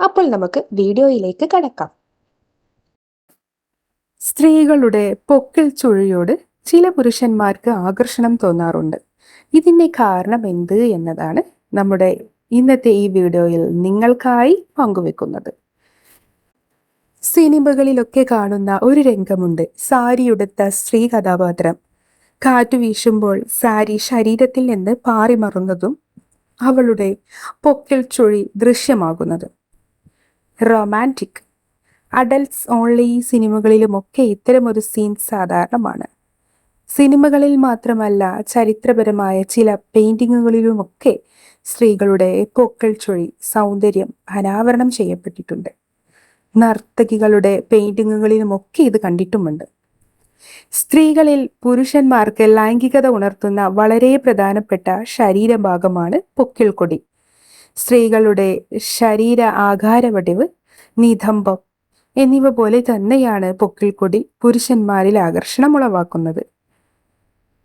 അപ്പോൾ നമുക്ക് വീഡിയോയിലേക്ക് കടക്കാം. സ്ത്രീകളുടെ പൊക്കിൽ ചുഴിയോട് ചില പുരുഷന്മാർക്ക് ആകർഷണം തോന്നാറുണ്ട്. ഇതിന്റെ കാരണം എന്ത് എന്നതാണ് നമ്മുടെ ഇന്നത്തെ ഈ വീഡിയോയിൽ നിങ്ങൾക്കായി പങ്കുവെക്കുന്നത്. സിനിമകളിലൊക്കെ കാണുന്ന ഒരു രംഗമുണ്ട് സാരിയുടുത്ത സ്ത്രീ കഥാപാത്രം. കാറ്റു വീശുമ്പോൾ സാരി ശരീരത്തിൽ നിന്ന് പാറിമറുന്നതും അവളുടെ പൊക്കിൽ ചുഴി ദൃശ്യമാകുന്നതും. റൊമാന്റിക് അഡൽട്സ് ഓൺലി സിനിമകളിലുമൊക്കെ ഇത്തരമൊരു സീൻ സാധാരണമാണ്. സിനിമകളിൽ മാത്രമല്ല ചരിത്രപരമായ ചില പെയിന്റിങ്ങുകളിലുമൊക്കെ സ്ത്രീകളുടെ പൊക്കൾ ചൊഴി സൗന്ദര്യം അനാവരണം ചെയ്യപ്പെട്ടിട്ടുണ്ട്. നർത്തകികളുടെ പെയിന്റിങ്ങുകളിലുമൊക്കെ ഇത് കണ്ടിട്ടുമുണ്ട്. സ്ത്രീകളിൽ പുരുഷന്മാർക്ക് ലൈംഗികത ഉണർത്തുന്ന വളരെ പ്രധാനപ്പെട്ട ശരീരഭാഗമാണ് പൊക്കിൾക്കൊടി. സ്ത്രീകളുടെ ശരീര ആകാരവടിവ് നിതംബം എന്നിവ പോലെ തന്നെയാണ് പൊക്കിൾക്കൊടി പുരുഷന്മാരിൽ ആകർഷണം ഉളവാക്കുന്നത്.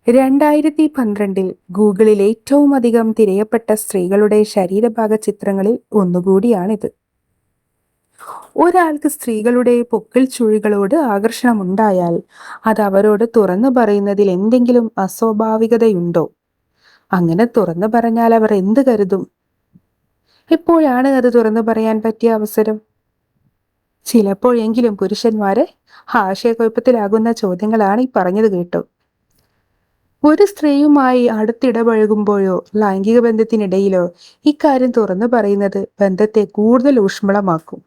രണ്ടായിരത്തി പന്ത്രണ്ടിൽ ഗൂഗിളിൽ ഏറ്റവും അധികം തിരയപ്പെട്ട സ്ത്രീകളുടെ ശരീരഭാഗ ചിത്രങ്ങളിൽ ഒന്നുകൂടിയാണിത്. ഒരാൾക്ക് സ്ത്രീകളുടെ പൊക്കിൾ ചുഴികളോട് ആകർഷണമുണ്ടായാൽ അത് അവരോട് തുറന്നു പറയുന്നതിൽ എന്തെങ്കിലും അസ്വാഭാവികതയുണ്ടോ? അങ്ങനെ തുറന്നു പറഞ്ഞാൽ അവർ എന്ത് കരുതും? എപ്പോഴാണ് അത് തുറന്നു പറയാൻ പറ്റിയ അവസരം? ചിലപ്പോഴെങ്കിലും പുരുഷന്മാരെ ആശയക്കുഴപ്പത്തിലാകുന്ന ചോദ്യങ്ങളാണ് ഈ പറഞ്ഞത് കേട്ടു. ഒരു സ്ത്രീയുമായി അടുത്തിടപഴകുമ്പോഴോ ലൈംഗിക ബന്ധത്തിനിടയിലോ ഇക്കാര്യം തുറന്നു പറയുന്നത് ബന്ധത്തെ കൂടുതൽ ഊഷ്മളമാക്കും.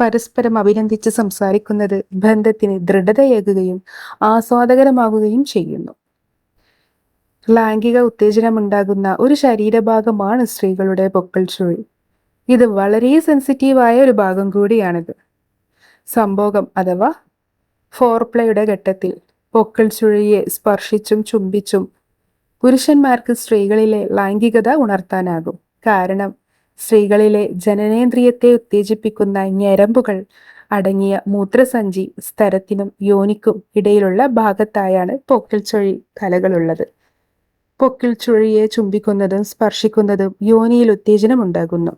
പരസ്പരം അഭിനന്ദിച്ച് സംസാരിക്കുന്നത് ബന്ധത്തിന് ദൃഢതയേകുകയും ആസ്വാദകരമാകുകയും ചെയ്യുന്നു. ലൈംഗിക ഉത്തേജനമുണ്ടാകുന്ന ഒരു ശരീരഭാഗമാണ് സ്ത്രീകളുടെ പൊക്കൽ ചുഴി. ഇത് വളരെ സെൻസിറ്റീവായ ഒരു ഭാഗം കൂടിയാണിത്. സംഭോഗം അഥവാ ഫോർപ്ലയുടെ ഘട്ടത്തിൽ പൊക്കൽ ചുഴിയെ സ്പർശിച്ചും ചുംബിച്ചും പുരുഷന്മാർക്ക് സ്ത്രീകളിലെ ലൈംഗികത ഉണർത്താനാകും. കാരണം സ്ത്രീകളിലെ ജനനേന്ദ്രിയത്തെ ഉത്തേജിപ്പിക്കുന്ന ഞരമ്പുകൾ അടങ്ങിയ മൂത്രസഞ്ചി സ്ഥലത്തിനും യോനിക്കും ഇടയിലുള്ള ഭാഗത്തായാണ് പൊക്കൽ ചുഴി കലകളുള്ളത് പൊക്കിൾ ചുഴിയെ ചുംബിക്കുന്നതും സ്പർശിക്കുന്നതും യോനിയിൽ ഉത്തേജനം ഉണ്ടാകുന്നു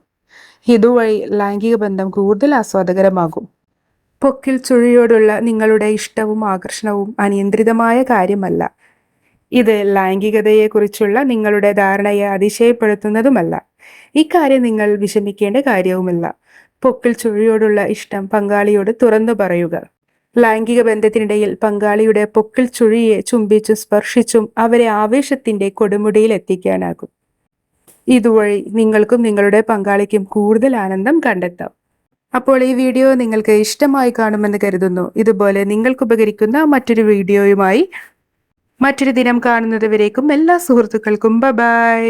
ഇതുവഴി ലൈംഗിക ബന്ധം കൂടുതൽ ആസ്വാദകരമാകും. പൊക്കിൽ ചുഴിയോടുള്ള നിങ്ങളുടെ ഇഷ്ടവും ആകർഷണവും അനിയന്ത്രിതമായ കാര്യമല്ല. ഇത് ലൈംഗികതയെക്കുറിച്ചുള്ള നിങ്ങളുടെ ധാരണയെ അതിശയപ്പെടുത്തുന്നതുമല്ല. ഇക്കാര്യം നിങ്ങൾ വിഷമിക്കേണ്ട കാര്യവുമില്ല. പൊക്കിൽ ചുഴിയോടുള്ള ഇഷ്ടം പങ്കാളിയോട് തുറന്നു പറയുക. ലൈംഗിക ബന്ധത്തിനിടയിൽ പങ്കാളിയുടെ പൊക്കിൽ ചുഴിയെ ചുംബിച്ചും സ്പർശിച്ചും അവരെ ആവേശത്തിന്റെ കൊടുമുടിയിൽ എത്തിക്കാനാകും ഇതുവഴി നിങ്ങൾക്കും നിങ്ങളുടെ പങ്കാളിക്കും കൂടുതൽ ആനന്ദം കണ്ടെത്താം. അപ്പോൾ ഈ വീഡിയോ നിങ്ങൾക്ക് ഇഷ്ടമായി കാണുമെന്ന് കരുതുന്നു. ഇതുപോലെ നിങ്ങൾക്ക് ഉപകരിക്കുന്ന മറ്റൊരു വീഡിയോയുമായി മറ്റൊരു ദിനം കാണുന്നതുവരേക്കും എല്ലാ സുഹൃത്തുക്കൾക്കും ബ ബൈ